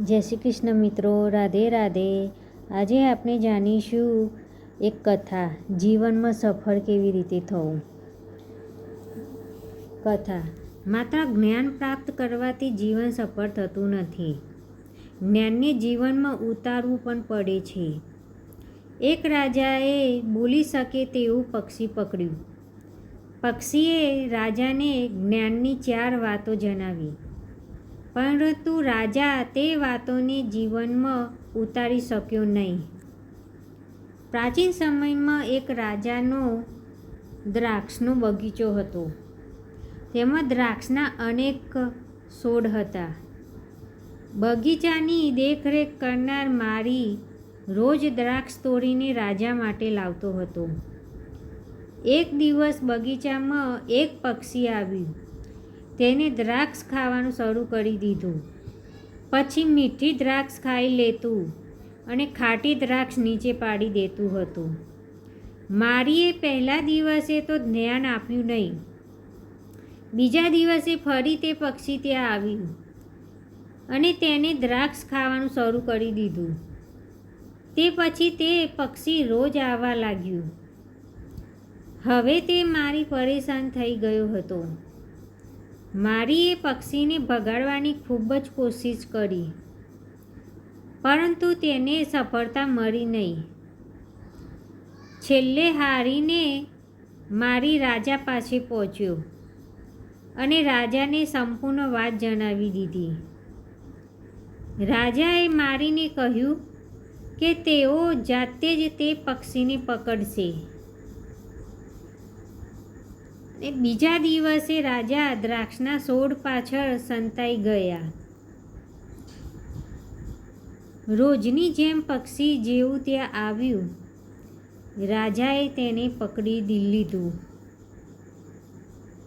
જય શ્રી કૃષ્ણ મિત્રો, રાધે રાધે. આજે આપણે જાણીશું એક કથા, જીવનમાં સફળ કેવી રીતે થવું? કથા, માત્ર જ્ઞાન પ્રાપ્ત કરવાથી જીવન સફળ થતું નથી. જ્ઞાનને જીવનમાં ઉતારવું પણ પડે છે. એક રાજાએ બોલી શકે તેવું પક્ષી પકડ્યું. પક્ષીએ રાજાને જ્ઞાનની ચાર વાતો જણાવી. પરંતુ રાજા તે વાતોને જીવનમાં ઉતારી શક્યો નહીં. પ્રાચીન સમયમાં એક રાજાનો દ્રાક્ષનો બગીચો હતો. તેમાં દ્રાક્ષના અનેક છોડ હતા. બગીચાની દેખરેખ કરનાર મારી રોજ દ્રાક્ષ તોડીને રાજા માટે લાવતો હતો. એક દિવસ બગીચામાં એક પક્ષી આવ્યું. તેને દ્રાક્ષ ખાવાનું શરૂ કરી દીધું. પછી મીઠી દ્રાક્ષ ખાઈ લેતું અને ખાટી દ્રાક્ષ નીચે પાડી દેતું હતું. મારીએ પહેલા દિવસે તો જ્ઞાન આપ્યું નહીં. બીજા દિવસે ફરી તે પક્ષી ત્યાં આવ્યું અને તેને દ્રાક્ષ ખાવાનું શરૂ કરી દીધું. તે પછી તે પક્ષી રોજ આવવા લાગ્યું. હવે તે મારી પરેશાન થઈ ગયો હતો. મારી એ પક્ષીને ભગાડવાની ખૂબ જ કોશિશ કરી. પરંતુ તેને સફળતા મળી નહીં. છેલ્લે હારીને મારી રાજા પાસે પહોંચ્યો અને રાજાને સંપૂર્ણ વાત જણાવી દીધી. રાજાએ મારીને કહ્યું કે તેઓ જાતે જ તે પક્ષીને પકડશે. ને બીજા દિવસે રાજા દ્રાક્ષના છોડ પાછળ સંતાઈ ગયા. રોજની જેમ પક્ષી જેવું ત્યાં આવ્યું. રાજાએ તેને પકડી લીધું.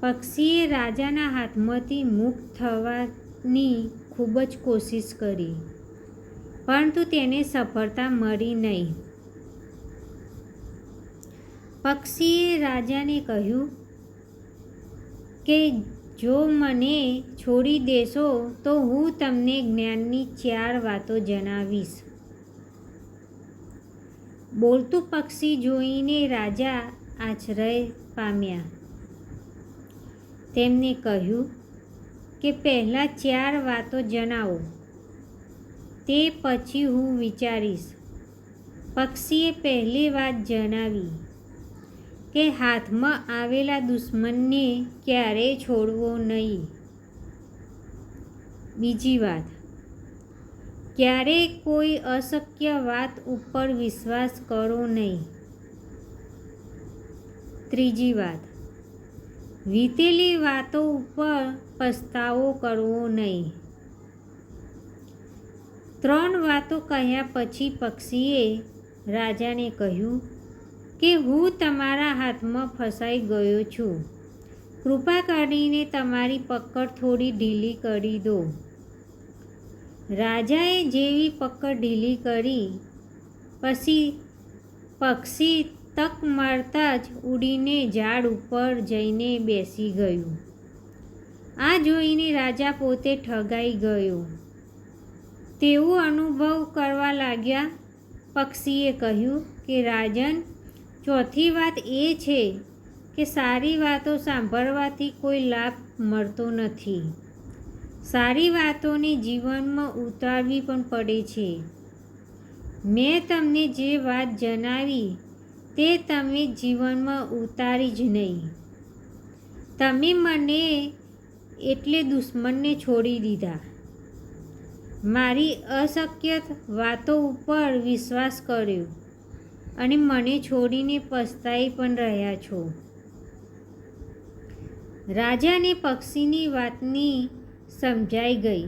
પક્ષીએ રાજાના હાથમાંથી મુક્ત થવાની ખૂબ જ કોશિશ કરી, પરંતુ તેને સફળતા મળી નહીં. પક્ષીએ રાજાને કહ્યું કે જો મને છોડી દેશો, તો હું તમને જ્ઞાનની ચાર વાતો જણાવીશ. બોલતું પક્ષી જોઈને રાજા આશ્રય પામ્યા. તેમને કહ્યું કે પહેલાં ચાર વાતો જણાવો. તે પછી હું વિચારીશ. પક્ષીએ પહેલી વાત જણાવી. કે હાથમાં આવેલા દુશ્મનને ક્યારેય છોડવો નહીં. બીજી વાત ક્યારેય કોઈ અશક્ય વાત ઉપર વિશ્વાસ કરો નહીં. ત્રીજી વાત, વીતેલી વાતો ઉપર પસ્તાવો કરવો નહીં. ત્રણ વાતો કહ્યા પછી પક્ષીએ રાજાને કહ્યું કે હું તમારા હાથમાં ફસાઈ ગયો છું. કૃપા કરીને તમારી પકડ થોડી ઢીલી કરી દો. રાજાએ જેવી પકડ ઢીલી કરી, પછી પક્ષી તક મારતા જ ઉડીને ઝાડ ઉપર જઈને બેસી ગયું. આ જોઈને રાજા પોતે ઠગાઈ ગયો. તેવું અનુભવ કરવા લાગ્યા. પક્ષીએ કહ્યું કે, રાજન ચોથી વાત એ છે કે સારી વાતો સાંભળવાથી કોઈ લાભ મળતો નથી. સારી વાતોને જીવનમાં ઉતારવી પણ પડે છે. મેં તમને જે વાત જણાવી તે તમે જીવનમાં ઉતારી જ નહીં. તમે મને એટલે દુશ્મનને છોડી દીધા. મારી અશક્ય વાતો ઉપર વિશ્વાસ કર્યો. અને મને છોડીને પસ્તાઈ પણ રહ્યા છો. રાજાને પક્ષીની વાતની સમજાઈ ગઈ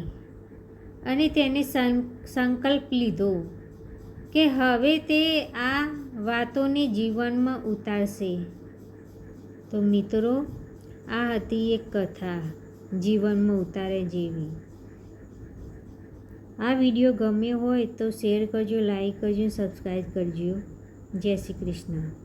અને તેને સંકલ્પ લીધો કે હવે તે આ વાતોને જીવનમાં ઉતારશે. તો મિત્રો, આ હતી એક કથા, જીવનમાં ઉતારે જેવી. આ વીડિયો ગમ્યો હોય તો શેર કરજો, લાઈક કરજો, સબસ્ક્રાઈબ કરજો. જય શ્રી કૃષ્ણ.